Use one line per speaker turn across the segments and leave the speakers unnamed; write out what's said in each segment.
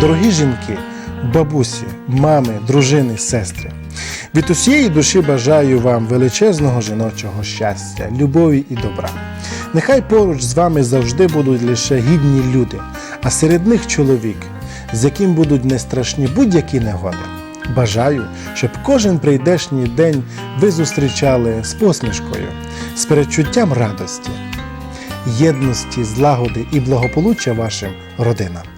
дорогі жінки, бабусі, мами, дружини, сестри. Від усієї душі бажаю вам величезного жіночого щастя, любові і добра. Нехай поруч з вами завжди будуть лише гідні люди, а серед них чоловік, з яким будуть не страшні будь-які негоди. Бажаю, щоб кожен прийдешній день ви зустрічали з посмішкою, з передчуттям радості, єдності, злагоди і благополуччя вашим родинам.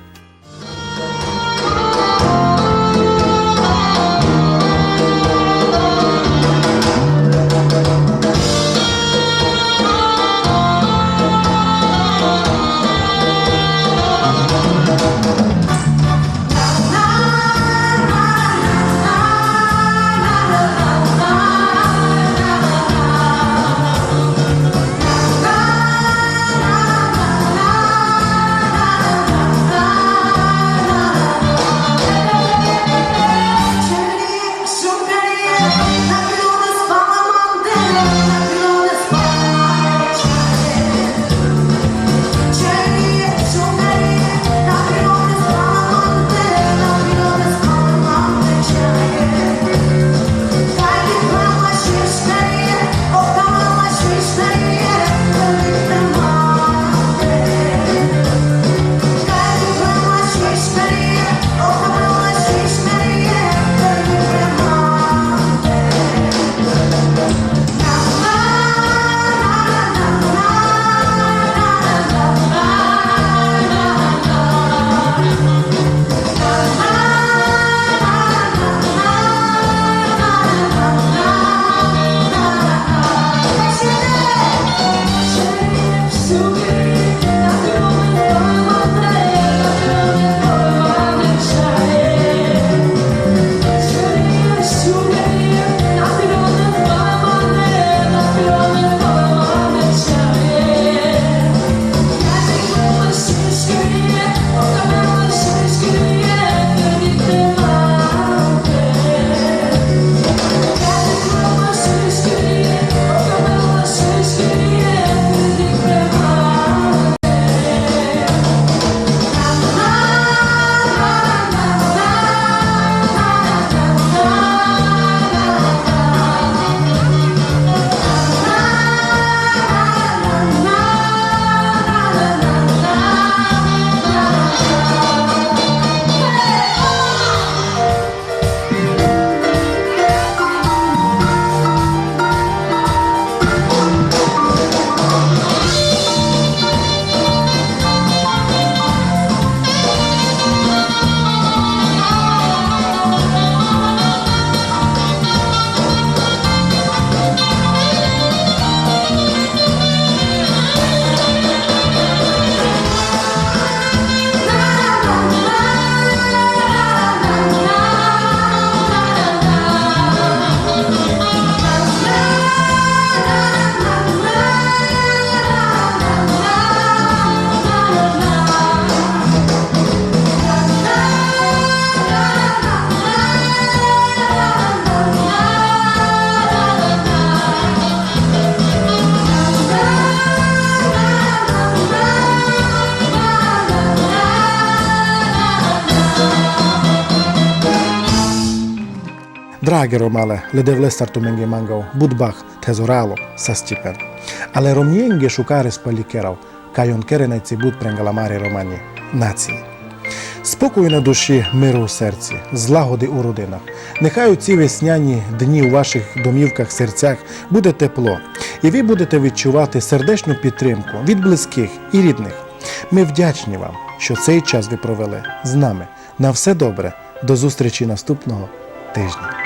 Draghe romale, le devlestartu menge mangau, budbach, tezoralo, sastipen. Але ром'єнге шукари спалікерав, кайон керенеці буд пренгаламарі романі, нації. Спокою на душі, миру у серці, злагоди у родинах. Нехай у ці весняні дні у ваших домівках, серцях буде тепло, і ви будете відчувати сердечну підтримку від близьких і рідних. Ми вдячні вам, що цей час ви провели з нами. На все добре. До зустрічі наступного тижня.